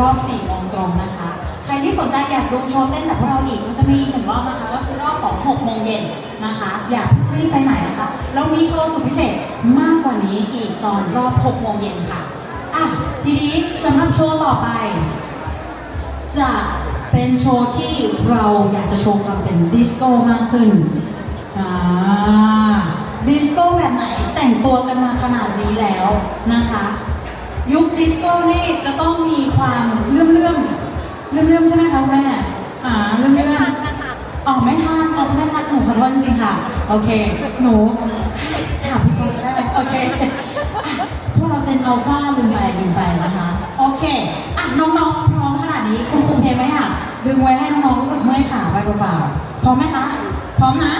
รอบ4โมงตรงนะคะ ใครที่สนใจอยากดูโชว์เต้นจากพวกเราอีกก็จะมีอีกหนึ่งรอบนะคะ ก็คือรอบของ6โมงเย็นนะคะ อย่าเพิ่งรีบไปไหนนะคะเรามีโชว์สุดพิเศษมากกว่านี้อีกตอนรอบ6โมงเย็นค่ะอะทีนี้สำหรับโชว์ต่อไป จะเป็นโชว์ที่เราอยากจะโชว์ความเป็นดิสโก้มากขึ้นอ่าดิสโก้แบบไหนแต่งตัวกันมาขนาดนี้แล้วนะคะ ยุคดิสโก้นี่จะ เลื่อมเลื่อมๆใช่ไหมคะคุณแม่อ่าเลื่อมเลื่อมออกไม่ทันออกไม่ทันหนูขอโทษจริงๆค่ะ โอเค หนูถามพี่กได้ไหมโอเคอะพวกเราเจนอัลฟาลืมไปลืมไปนะคะ โอเคอะน้องๆพร้อมขนาดนี้คุณครูเพลงไหมค่ะ ดึงไว้ให้น้องๆรู้สึกเมื่อยขาไปเปล่าๆพร้อมไหมคะ พร้อมนะ